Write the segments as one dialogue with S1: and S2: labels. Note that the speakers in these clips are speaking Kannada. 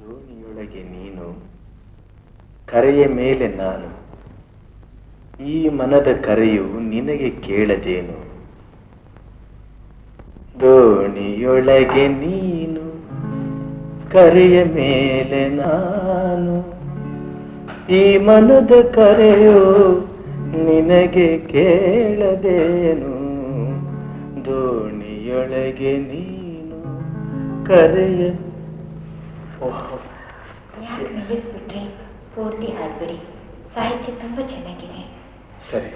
S1: ದೋಣಿಯೊಳಗೆ ನೀನು, ಕರೆಯ ಮೇಲೆ ನಾನು. ಈ ಮನದ ಕರೆಯು ನಿನಗೆ ಕೇಳದೇನು? ದೋಣಿಯೊಳಗೆ ನೀನು, ಕರೆಯ ಮೇಲೆ ನಾನು. ಈ ಮನದ ಕರೆಯು ನಿನಗೆ ಕೇಳದೇನು? ದೋಣಿಯೊಳಗೆ ನೀನು, ಕರೆಯ, ಓಹ್
S2: ಯಾಕೆ ನಿಲ್ಲಿಸ್ಬಿಟ್ರಿ ಪೂರ್ತಿ ಹಾಡ್ಬಿಡಿ ಸಾಹಿತ್ಯ ತುಂಬಾ ಚೆನ್ನಾಗಿದೆ.
S1: ಸರಿ.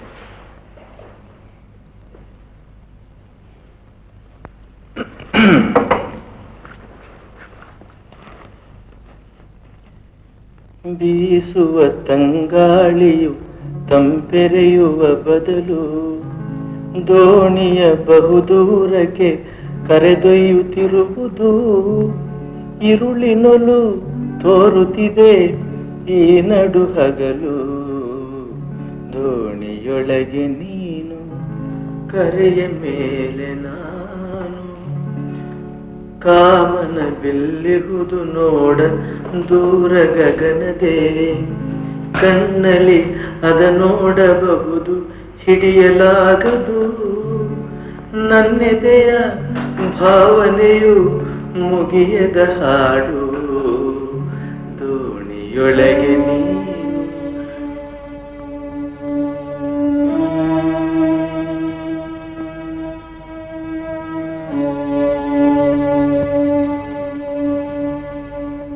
S1: ಬೀಸುವ ತಂಗಾಳಿಯು ತಂಪೆರೆಯುವ ಬದಲು ದೋಣಿಯ ಬಹುದೂರಕ್ಕೆ ಕರೆದೊಯ್ಯುತ್ತಿರುವುದು. ಇರುಳಿನೊಲು ತೋರುತ್ತಿದೆ ಈ ನಡು ಹಗಲು. ದೋಣಿಯೊಳಗೆ ನೀನು, ಕರೆಯ ಮೇಲೆ ನಾನು. ಕಾಮನ ಬಿಲ್ಲಿರುವುದು ನೋಡ ದೂರ ಗಗನದೇ. ಕಣ್ಣಲ್ಲಿ ಅದ ನೋಡಬಹುದು, ಹಿಡಿಯಲಾಗದು. ನನ್ನೆದೆಯ ಭಾವನೆಯು ಮುಗಿಯದ ಹಾಡು.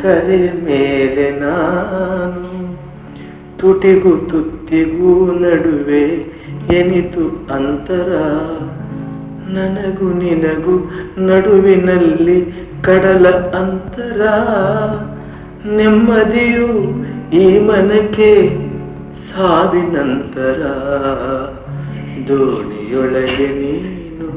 S1: ಕರೆ ಮೇಲೆ ನಾನು ತುಟಿಗೂ ತುತ್ತಿಗೂ ನಡುವೆ ಎನಿತು ಅಂತರ. ನನಗೂ ನಿನಗೂ ನಡುವಿನಲ್ಲಿ ಕಡಲ ಅಂತರ. ನೆಮ್ಮದಿಯು ಈ ಮನಕ್ಕೆ ಸಾವಿನಂತರ. ದೋಣಿಯೊಳಗೆ ನೀನು